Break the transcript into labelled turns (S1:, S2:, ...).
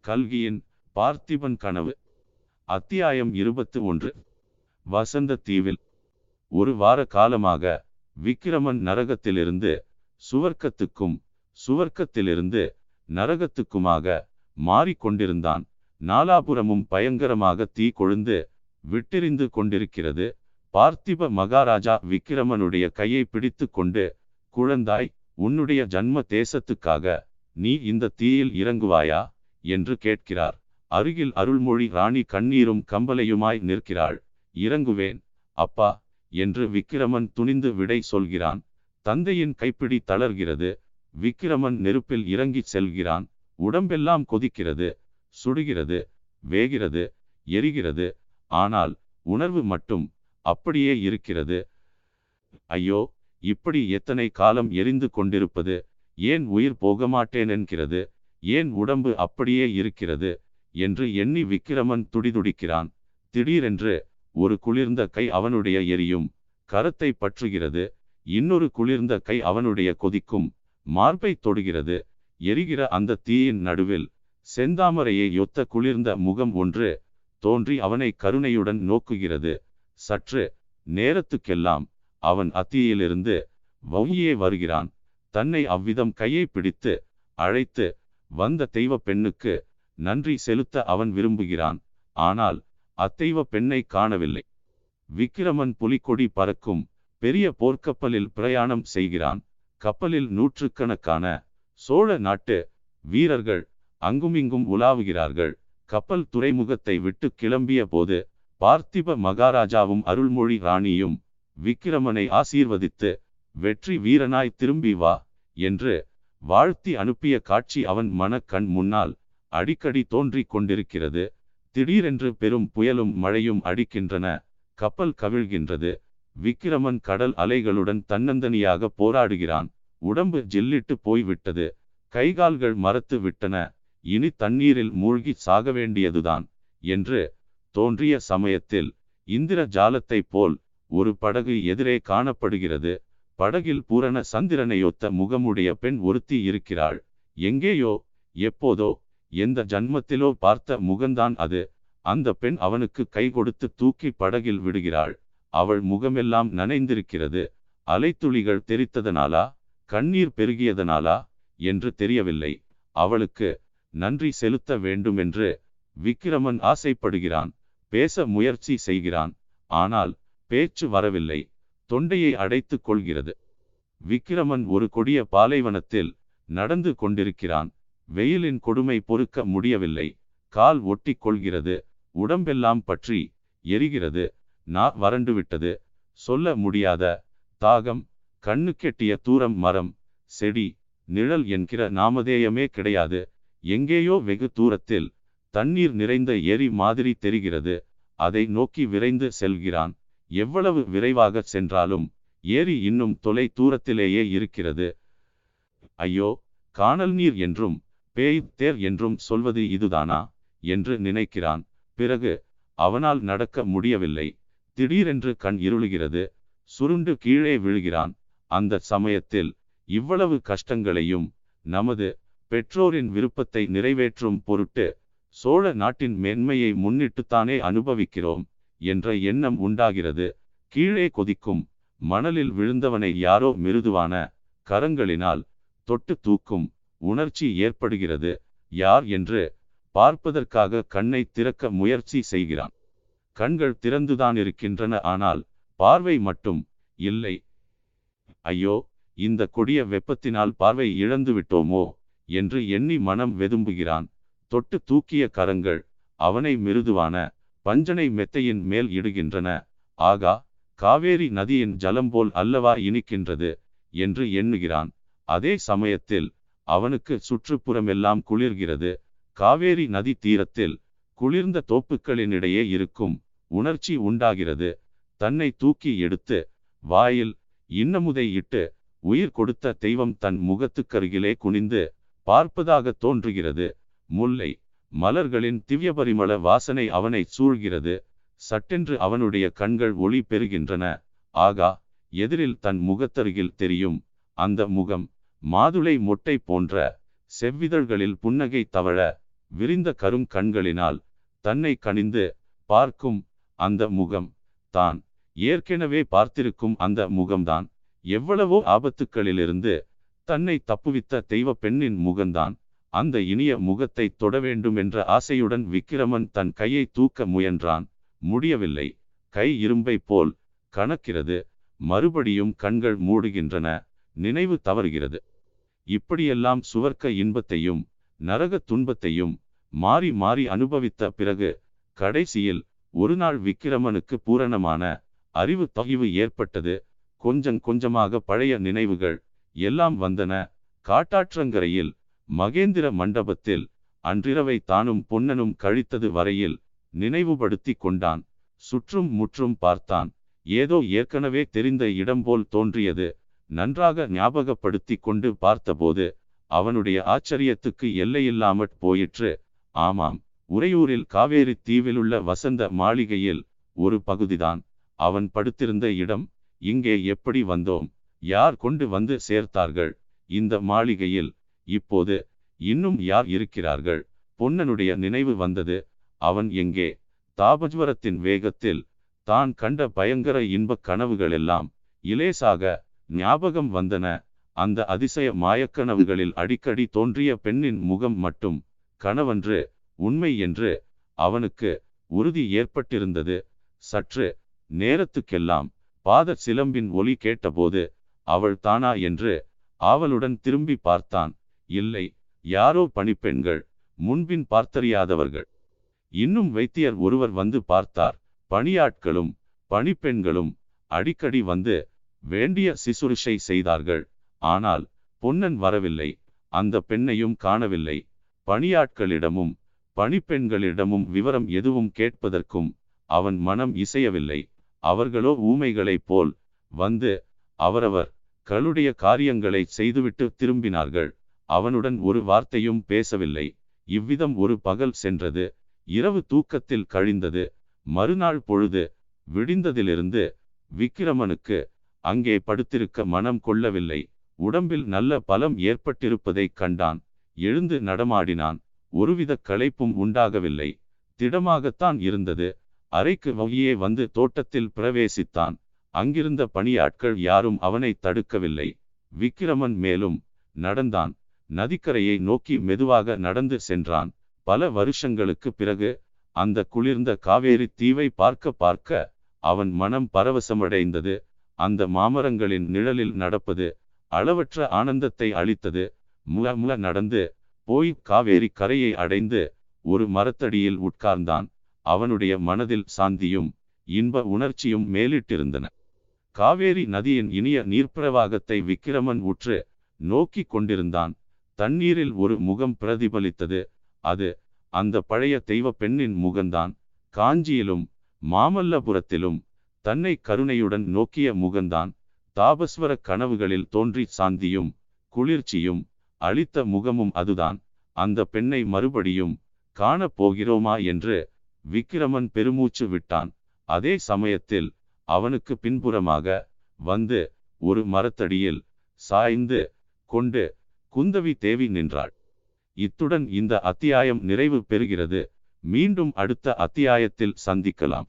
S1: கல்கியின் பார்த்திபன் கனவு அத்தியாயம் இருபத்து ஒன்று. வசந்த தீவில் ஒரு வார காலமாக விக்கிரமன் நரகத்திலிருந்து சுவர்க்கத்துக்கும் சுவர்க்கத்திலிருந்து நரகத்துக்குமாக மாறிக்கொண்டிருந்தான் நாலாபுரமும் பயங்கரமாக தீ கொழுந்து விட்டெறிந்து கொண்டிருக்கிறது. பார்த்திப மகாராஜா விக்கிரமனுடைய கையை பிடித்து கொண்டு குழந்தாய் உன்னுடைய ஜன்ம தேசத்துக்காக நீ இந்த தீயில் இறங்குவாயா? என்று கேட்கிறார். அருகில் அருள்மொழி ராணி கண்ணீரும் கம்பலையுமாய் நிற்கிறாள். இறங்குவேன் அப்பா என்று விக்கிரமன் துணிந்து விடை சொல்கிறான். தந்தையின் கைப்பிடி தளர்கிறது. விக்கிரமன் நெருப்பில் இறங்கிச் செல்கிறான். உடம்பெல்லாம் கொதிக்கிறது. சுடுகிறது. வேகிறது. எரிகிறது. ஆனால் உணர்வு மட்டும் அப்படியே இருக்கிறது. ஐயோ இப்படி எத்தனை காலம் எரிந்து கொண்டிருப்பது? ஏன் உயிர் போக மாட்டேன் என்கிறது ஏன் உடம்பு அப்படியே இருக்கிறது? என்று எண்ணி விக்கிரமன் துடிதுடிக்கிறான். திடீரென்று ஒரு குளிர்ந்த கை அவனுடைய எரியும் கரத்தை பற்றுகிறது. இன்னொரு குளிர்ந்த கை அவனுடைய கொதிக்கும் மார்பை தொடுகிறது. எரிகிற அந்த தீயின் நடுவில் செந்தாமரையை ஒத்த குளிர்ந்த முகம் ஒன்று தோன்றி அவனை கருணையுடன் நோக்குகிறது. சற்று நேரத்துக்கெல்லாம் அவன் அத்தியிலிருந்து வவுயே வருகிறான். தன்னை அவ்விதம் கையை பிடித்து அழைத்து வந்த தெய்வ பெண்ணுக்கு நன்றி செலுத்த அவன் விரும்புகிறான். ஆனால் அத்தெய்வ பெண்ணை காணவில்லை. விக்கிரமன் புலிக்கொடி பறக்கும் பெரிய போர்க்கப்பலில் பிரயாணம் செய்கிறான். கப்பலில் நூற்றுக்கணக்கான சோழ நாட்டு வீரர்கள் அங்குமிங்கும் உலாவுகிறார்கள். கப்பல் துறைமுகத்தை விட்டு கிளம்பிய போது பார்த்திப மகாராஜாவும் அருள்மொழி ராணியும் விக்கிரமனை ஆசீர்வதித்து வெற்றி வீரனாய் திரும்பி வா என்று வாழ்த்தி அனுப்பிய காட்சி அவன் மனக்கண் முன்னால் அடிக்கடி தோன்றிக் கொண்டிருக்கிறது. திடீரென்று பெரும் புயலும் மழையும் அடிக்கின்றன. கப்பல் கவிழ்கின்றது. விக்கிரமன் கடல் அலைகளுடன் தன்னந்தனியாக போராடுகிறான். உடம்பு ஜில்லிட்டு போய்விட்டது. கைகால்கள் மறத்து விட்டன இனி தண்ணீரில் மூழ்கி சாக வேண்டியதுதான் என்று தோன்றிய சமயத்தில் இந்திர ஜாலத்தைப் போல் ஒரு படகு எதிரே காணப்படுகிறது. படகில் பூரண சந்திரனையொத்த முகமுடைய பெண் ஒருத்தி இருக்கிறாள். எங்கேயோ எப்போதோ எந்த ஜன்மத்திலோ பார்த்த முகந்தான் அது அந்த பெண் அவனுக்கு கை கொடுத்து தூக்கி படகில் விடுகிறாள். அவள் முகமெல்லாம் நனைந்திருக்கிறது. அலைத்துளிகள் தெரித்ததனாலா? கண்ணீர் பெருகியதனாலா என்று தெரியவில்லை. அவளுக்கு நன்றி செலுத்த வேண்டுமென்று விக்கிரமன் ஆசைப்படுகிறான். பேச முயற்சி செய்கிறான். ஆனால் பேச்சு வரவில்லை. தொண்டையை அடைத்துக் கொள்கிறது. விக்கிரமன் ஒரு கொடிய பாலைவனத்தில் நடந்து கொண்டிருக்கிறான். வெயிலின் கொடுமை பொறுக்க முடியவில்லை. கால் ஒட்டி கொள்கிறது. உடம்பெல்லாம் பற்றி எரிகிறது. நா வறண்டுவிட்டது சொல்ல முடியாத தாகம். கண்ணு கெட்டிய தூரம் மரம். செடி நிழல் என்கிற நாமதேயமே கிடையாது. எங்கேயோ வெகு தூரத்தில் தண்ணீர் நிறைந்த ஏரி மாதிரி தெரிகிறது. அதை நோக்கி விரைந்து செல்கிறான். எவ்வளவு விரைவாக சென்றாலும் ஏரி இன்னும் தொலை தூரத்திலேயே இருக்கிறது. ஐயோ காணல் நீர் என்றும் பேய் தேர் என்றும் சொல்வது இதுதானா? என்று நினைக்கிறான். பிறகு அவனால் நடக்க முடியவில்லை. திடீரென்று கண் இருளுகிறது. சுருண்டு கீழே விழுகிறான். அந்த சமயத்தில் இவ்வளவு கஷ்டங்களையும் நமது பெற்றோரின் விருப்பத்தை நிறைவேற்றும் பொருட்டு சோழ நாட்டின் மேன்மையை முன்னிட்டுத்தானே அனுபவிக்கிறோம் என்ற எண்ணம் உண்டாகிறது. கீழே கொதிக்கும் மணலில் விழுந்தவனை யாரோ மிருதுவான கரங்களினால் தொட்டு தூக்கும் உணர்ச்சி ஏற்படுகிறது. யார் என்று பார்ப்பதற்காக கண்ணை திறக்க முயற்சி செய்கிறான். கண்கள் திறந்துதான் இருக்கின்றன ஆனால் பார்வை மட்டும் இல்லை. ஐயோ இந்த கொடிய வெப்பத்தினால் பார்வை இழந்து விட்டோமோ என்று எண்ணி மனம் வெதும்புகிறான். தொட்டு தூக்கிய கரங்கள் அவனை மிருதுவான பஞ்சனை மெத்தையின் மேல் இடுகின்றன. ஆகா காவேரி நதியின் ஜலம் போல் அல்லவா இனிக்கின்றது? என்று எண்ணுகிறான். அதே சமயத்தில் அவனுக்கு சுற்றுப்புறமெல்லாம் குளிர்கிறது. காவேரி நதி தீரத்தில் குளிர்ந்த தோப்புக்களினிடையே இருக்கும் உணர்ச்சி உண்டாகிறது. தன்னை தூக்கி எடுத்து வாயில் இன்னமுதை இட்டு உயிர் கொடுத்த தெய்வம் தன் முகத்துக்கருகிலே குனிந்து பார்ப்பதாக தோன்றுகிறது. முல்லை. மலர்களின் திவ்யபரிமள வாசனை அவனை சூழ்கிறது. சட்டென்று அவனுடைய கண்கள் ஒளி பெறுகின்றன. ஆகா எதிரில் தன் முகத்தருகில் தெரியும். அந்த முகம் மாதுளை மொட்டை போன்ற செவ்விதழ்களில் புன்னகை தவழ விரிந்த கரும் கண்களினால் தன்னை கனிந்து பார்க்கும் அந்த முகம் தான். ஏற்கனவே பார்த்திருக்கும் அந்த முகம்தான். எவ்வளவோ ஆபத்துக்களிலிருந்து தன்னை தப்புவித்த தெய்வ பெண்ணின் முகம்தான். அந்த இனிய முகத்தை தொட வேண்டும் என்ற ஆசையுடன் விக்கிரமன் தன் கையை தூக்க முயன்றான். முடியவில்லை. கை இரும்பை போல் கணக்கிறது மறுபடியும் கண்கள் மூடுகின்றன. நினைவு தவறுகிறது. இப்படியெல்லாம் சுவர்க்க இன்பத்தையும் நரக துன்பத்தையும் மாறி மாறி அனுபவித்த பிறகு கடைசியில் ஒரு நாள் விக்கிரமனுக்கு பூரணமான அறிவு தகிவு ஏற்பட்டது. கொஞ்சம் கொஞ்சமாக பழைய நினைவுகள் எல்லாம் வந்தன. காட்டாற்றங்கரையில் மகேந்திர மண்டபத்தில் அன்றிரவை தானும் பொன்னனும் கழித்தது வரையில் நினைவுபடுத்தி கொண்டான். சுற்றும் முற்றும் பார்த்தான். ஏதோ ஏற்கனவே தெரிந்த இடம் போல் தோன்றியது. நன்றாக ஞாபகப்படுத்தி கொண்டு பார்த்தபோது அவனுடைய ஆச்சரியத்துக்கு எல்லையில்லாமற் போயிற்று. ஆமாம் உறையூரில் காவேரி தீவிலுள்ள வசந்த மாளிகையில் ஒரு பகுதிதான். அவன் படுத்திருந்த இடம் இங்கே எப்படி வந்தோம் யார் கொண்டு வந்து சேர்த்தார்கள்? இந்த மாளிகையில் இப்போது இன்னும் யார் இருக்கிறார்கள்? பொன்னனுடைய நினைவு வந்தது. அவன் எங்கே? தாபஜ்வரத்தின் வேகத்தில் தான் கண்ட பயங்கர இன்பக் கனவுகளெல்லாம் இலேசாக ஞாபகம் வந்தன. அந்த அதிசய மாயக்கனவுகளில் அடிக்கடி தோன்றிய பெண்ணின் முகம் மட்டும் கனவன்று உண்மை என்று அவனுக்கு உறுதி ஏற்பட்டிருந்தது. சற்று நேரத்துக்கெல்லாம் பாத சிலம்பின் ஒலி கேட்டபோது அவள் தானா? என்று ஆவலுடன் திரும்பி பார்த்தான். இல்லை யாரோ பணிப்பெண்கள் முன்பின் பார்த்தறியாதவர்கள். இன்னும் வைத்தியர் ஒருவர் வந்து பார்த்தார். பணியாட்களும் பணிப்பெண்களும் அடிக்கடி வந்து வேண்டிய சிசுரிஷை செய்தார்கள். ஆனால் பொன்னன் வரவில்லை. அந்த பெண்ணையும் காணவில்லை. பணியாட்களிடமும் பணிப்பெண்களிடமும் விவரம் எதுவும் கேட்பதற்கும் அவன் மனம் இசையவில்லை. அவர்களோ ஊமைகளைப் போல் வந்து அவரவர் களுடைய காரியங்களை செய்துவிட்டு திரும்பினார்கள். அவனுடன் ஒரு வார்த்தையும் பேசவில்லை. இவ்விதம் ஒரு பகல் சென்றது. இரவு தூக்கத்தில் கழிந்தது. மறுநாள் பொழுது விடிந்ததிலிருந்து விக்கிரமனுக்கு அங்கே படுத்திருக்க மனம் கொள்ளவில்லை. உடம்பில் நல்ல பலம் ஏற்பட்டிருப்பதைக் கண்டான். எழுந்து நடமாடினான். ஒருவித களைப்பும் உண்டாகவில்லை. திடமாகத்தான் இருந்தது. அறைக்கு வழியே வந்து தோட்டத்தில் பிரவேசித்தான். அங்கிருந்த பணியாட்கள் யாரும் அவனை தடுக்கவில்லை. விக்கிரமன் மேலும் நடந்தான். நதிக்கரையை நோக்கி மெதுவாக நடந்து சென்றான். பல வருஷங்களுக்கு பிறகு அந்த குளிர்ந்த காவேரி தீவை பார்க்க பார்க்க அவன் மனம் பரவசமடைந்தது. அந்த மாமரங்களின் நிழலில் நடப்பது அளவற்ற ஆனந்தத்தை அளித்தது. முல முல நடந்து போய் காவேரி கரையை அடைந்து ஒரு மரத்தடியில் உட்கார்ந்தான். அவனுடைய மனதில் சாந்தியும் இன்ப உணர்ச்சியும் மேலிட்டிருந்தன. காவேரி நதியின் இனிய நீர்ப்பிரவாகத்தை விக்கிரமன் உற்று நோக்கி கொண்டிருந்தான். தண்ணீரில் ஒரு முகம் பிரதிபலித்தது. அது அந்த பழைய தெய்வ பெண்ணின் முகந்தான். காஞ்சியிலும் மாமல்லபுரத்திலும் தன்னை கருணையுடன் நோக்கிய முகந்தான். தாபஸ்வர கனவுகளில் தோன்றி சாந்தியும் குளிர்ச்சியும் அளித்த முகமும் அதுதான். அந்த பெண்ணை மறுபடியும் காணப் போகிறோமா என்று விக்கிரமன் பெருமூச்சு விட்டான். அதே சமயத்தில் அவனுக்கு பின்புறமாக வந்து ஒரு மரத்தடியில் சாய்ந்து கொண்டு குந்தவி தேவி நின்றாள். இத்துடன் இந்த அத்தியாயம் நிறைவு பெறுகிறது. மீண்டும் அடுத்த அத்தியாயத்தில் சந்திக்கலாம்.